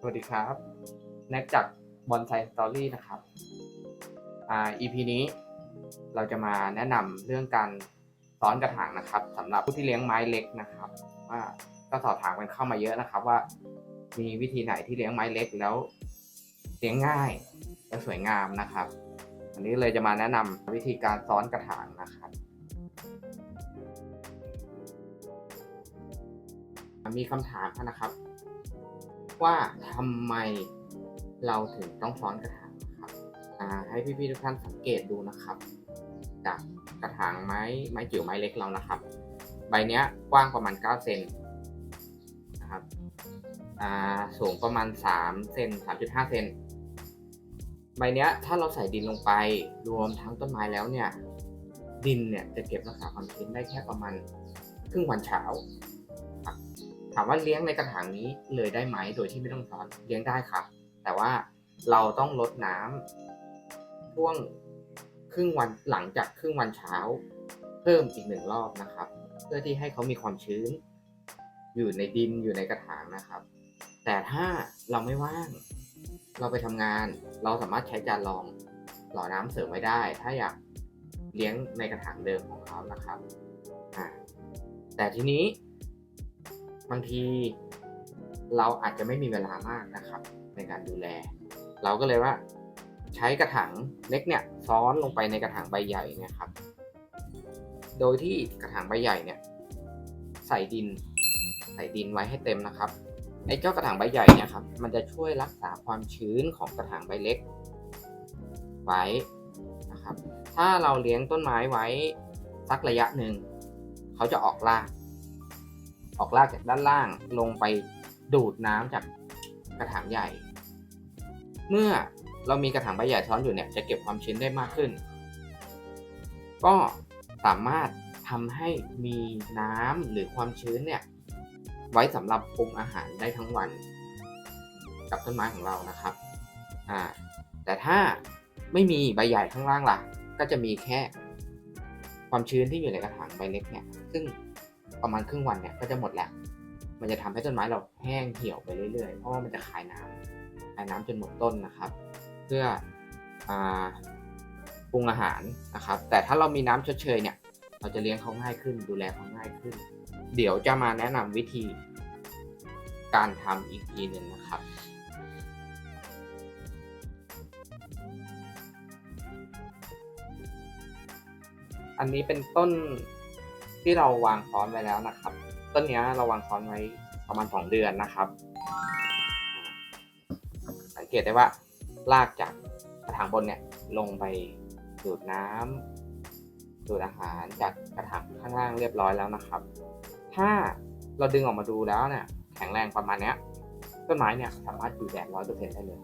สวัสดีครับแน็กจากบอนไซสตอรี่นะครับอ่า EP นี้เราจะมาแนะนำเรื่องการซ้อนกระถางนะครับสำหรับผู้ที่เลี้ยงไม้เล็กนะครับ ว่าก็สอบถามกันเข้ามาเยอะนะครับ ว่ามีวิธีไหนที่เลี้ยงไม้เล็กแล้วเลี้ยงง่ายและสวยงามนะครับ วันนี้เลยจะมาแนะนำวิธีการซ้อนกระถางนะครับ มีคำถามนะครับ ว่าทำไมเราถึงต้องซ้อนกระถางนะครับให้พี่ๆทุกท่านสังเกตดูนะครับ จากกระถางไม้ไม้จิ๋วไม้เล็กเรานะครับ ใบนี้กว้างประมาณ 9 เซนนะครับสูงประมาณ3เซน3.5 เซนใบนี้ถ้าเราใส่ดินลงไปรวมทั้งต้นไม้แล้วเนี่ย ดินเนี่ยจะเก็บรักษาความชื้นได้แค่ประมาณครึ่งวันเช้า ถามว่าเลี้ยงในกระถางนี้เลยได้ไหมโดยที่ไม่ต้องซ้อนเลี้ยงได้ครับ แต่ว่าเราต้องลดน้ำช่วงครึ่งวันหลังจากครึ่งวันเช้า เพิ่มอีกหนึ่งรอบนะครับ เพื่อที่ให้เขามีความชื้น อยู่ในดินอยู่ในกระถางนะครับ แต่ถ้าเราไม่ว่าง เราไปทำงาน เราสามารถใช้จานรองหล่อน้ำเสริมไว้ได้ ถ้าอยากเลี้ยงในกระถางเดิมของเขานะครับแต่ทีนี้ บางทีเราอาจจะไม่มีเวลามากนะครับ ในการดูแล เราก็เลยว่าใช้กระถางเล็กเนี่ยซ้อนลงไปในกระถางใบใหญ่เนะครับ โดยที่กระถางใบใหญ่เนี่ยใส่ดินใส่ดินไว้ให้เต็มนะครับไอ้เจ้ากระถางใบใหญ่เนี่ยครับมันจะช่วยรักษาความชื้นของกระถางใบเล็ก ไว้นะครับ ถ้าเราเลี้ยงต้นไม้ไว้สักระยะหนึ่งเขาจะออกราก ออกรากจากด้านล่างลงไปดูดน้ำจากกระถางใหญ่ เมื่อเรามีกระถางใบใหญ่ซ้อนอยู่เนี่ยจะเก็บความชื้นได้มากขึ้น ก็สามารถทำให้มีน้ำหรือความชื้นเนี่ยไว้สำหรับปรุงอาหารได้ทั้งวัน กับต้นไม้ของเรานะครับอ่าแต่ถ้าไม่มีใบใหญ่ข้างล่างล่ะ ก็จะมีแค่ความชื้นที่อยู่ในกระถางใบเล็กเนี่ยซึ่ง ประมาณครึ่งวันเนี่ยก็จะหมดแล้ว มันจะทำให้ต้นไม้เราแห้งเหี่ยวไปเรื่อยๆ เพราะว่ามันจะคายน้ำคายน้ำจนหมดต้นนะครับ เพื่ออปรุงอาหารนะครับ แต่ถ้าเรามีน้ำชดเชยเนี่ยเราจะเลี้ยงเขาง่ายขึ้น ดูแลเขาง่ายขึ้น เดี๋ยวจะมาแนะนำวิธีการทำอีกทีหนึ่งนะครับอันนี้เป็นต้น ที่เราวางซ้อนไว้แล้วนะครับ ต้นนี้เราวางซ้อนไว้ประมาณสองเดือนนะครับ สังเกตได้ว่าลากจากกระถางบนเนี่ยลงไปดูดน้ำดูดอาหารจากกระถางข้างล่างเรียบร้อยแล้วนะครับ ถ้าเราดึงออกมาดูแล้วเนี่ยแข็งแรงประมาณเนี้ยต้นไม้เนี่ยสามารถอยู่แดดร้อยเปอร์เซ็นต์ได้เลย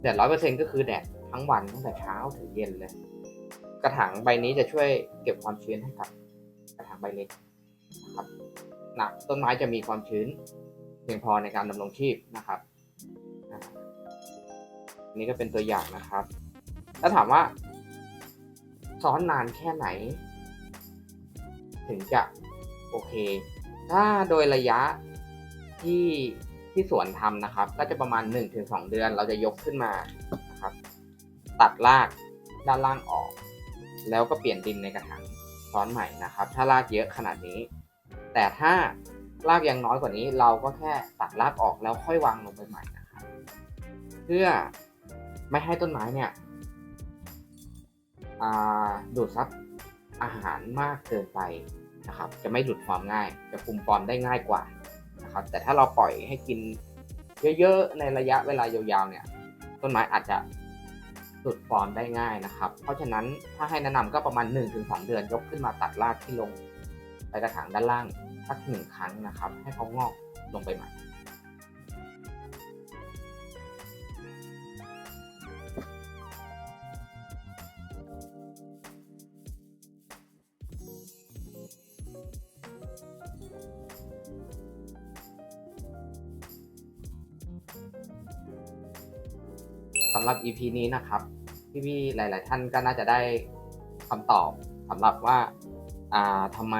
แดดร้อยเปอร์เซ็นต์ก็คือแดดทั้งวันตั้งแต่เช้าถึงเย็นเลย กระถางใบนี้จะช่วยเก็บความชื้นให้กับ กระถางใบเล็กนะครับนะต้นไม้จะมีความชื้นเพียงพอในการดำรงชีพนะครับอันนี้ก็เป็นตัวอย่างนะครับแล้วถามว่าซ้อนนานแค่ไหน ถึงจะโอเค ถ้าโดยระยะที่ที่สวนทำนะครับ ก็จะประมาณ 1-2 เดือน เราจะยกขึ้นมานะครับ ตัดรากด้านล่างออก แล้วก็เปลี่ยนดินในกระถาง ซ้อนใหม่นะครับ ถ้ารากเยอะขนาดนี้ แต่ถ้ารากยังน้อยกว่านี้ เราก็แค่ตัดรากออกแล้วค่อยวางลงไปใหม่นะครับ เพื่อไม่ให้ต้นไม้เนี่ยดูดซับอาหารมากเกินไปนะครับ จะไม่ดูดความง่าย จะคุมฟอร์มได้ง่ายกว่านะครับ แต่ถ้าเราปล่อยให้กินเยอะๆในระยะเวลายาวๆเนี่ย ต้นไม้อาจจะ หลุดฟอร์มได้ง่ายนะครับ เพราะฉะนั้นถ้าให้แนะนำก็ประมาณ 1-2 เดือนยกขึ้นมาตัดรากที่ลง ไปกระถางด้านล่างสักหนึ่งครั้งนะครับ ให้เขางอกลงไปใหม่ สำหรับ EP นี้นะครับพี่ๆหลาย ๆ ท่านก็น่าจะได้คำตอบสำหรับว่าอ่าทำไม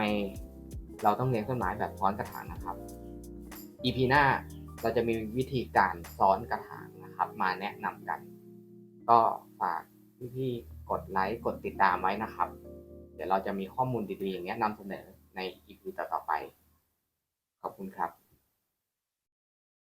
เราต้องเลี้ยงต้นไม้แบบซ้อนกระถางนะครับ EP หน้าเราจะมีวิธีการซ้อนกระถางนะครับ มาแนะนำกัน ก็ฝากพี่ๆกดไลค์กดติดตามไว้นะครับ เดี๋ยวเราจะมีข้อมูลดีๆอย่างเงี้ยนำเสนอใน EP ต่อๆไป ขอบคุณครับ